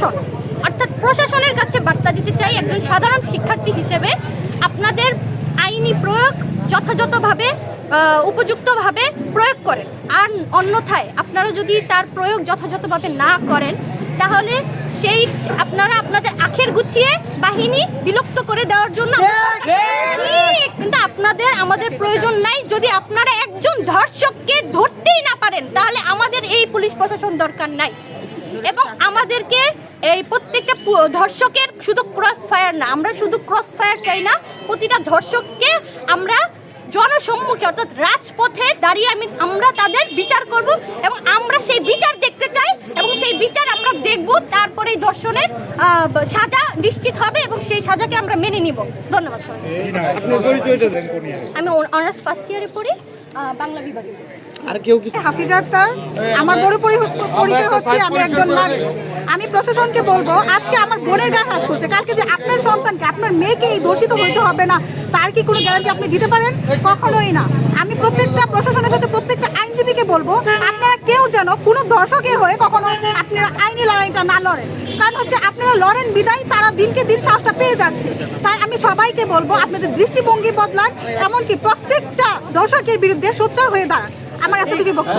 প্রশাসন। অর্থাৎ প্রশাসনের কাছে বার্তা দিতে চাই একজন সাধারণ শিক্ষার্থী হিসেবে আপনাদের আইনি প্রয়োগ যথাযথভাবে উপযুক্তভাবে প্রয়োগ করেন। আর অন্যথায় আপনারা যদি তার প্রয়োগ যথাযথভাবে না করেন তাহলে সেই আপনারা আপনাদের আখের গুছিয়ে বাহিনী বিলুপ্ত করে দেওয়ার জন্য কিন্তু আপনাদের আমাদের প্রয়োজন নাই। যদি আপনারা একজন ধর্ষককে ধরতেই না পারেন তাহলে আমাদের এই পুলিশ প্রশাসন দরকার নাই। এবং আমাদেরকে এই প্রত্যেকটা ধর্ষকের শুধু ক্রস ফায়ার না আমরা শুধু ক্রস ফায়ার চাই না প্রতিটা ধর্ষককে আমরা জনসম্মুখে অর্থাৎ রাজপথে দাঁড়িয়ে আমি আমরা তাদের বিচার করব এবং আমরা সেই বিচার দেখতে চাই এবং সেই বিচার আমরা দেখব তারপরে এই দর্শনের সাজা নিশ্চিত হবে এবং সেই সাজাকে আমরা মেনে নিব। ধন্যবাদ? আমি অনার্স ফার্স্ট ইয়ারে পড়ি বাংলা বিভাগে। আর কেউ কিছু হাফিজ আক্তার আমার বড় পরি- পরিচয় হচ্ছে আমি একজন নারী। আমি প্রশাসনকে বলব, আজকে আমার বোনের গায়ে হাত তুলছে। কালকে যে আপনার সন্তানকে, আপনার মেয়েকে এই দোষিত হইতে হবে না, তার কি কোনো গ্যারান্টি আপনি দিতে পারেন? কখনোই না। আমি প্রত্যেকটা প্রশাসনের সাথে প্রত্যেকটা আইনজীবীকে বলব, আপনারা কেউ যেন কোনো দর্শকে হয়ে কখনো আপনারা আইনি লড়াইটা না লড়েন। কারণ হচ্ছে আপনারা লড়েন বিদায়, তারা দিনকে দিন সাহসটা পেয়ে যাচ্ছে। তাই আমি সবাইকে বলব, আপনাদের দৃষ্টিভঙ্গি বদলান, এমনকি প্রত্যেকটা দর্শকের বিরুদ্ধে সোচ্চার হয়ে দাঁড়ান। আমার এতটুকুই বক্তব্য।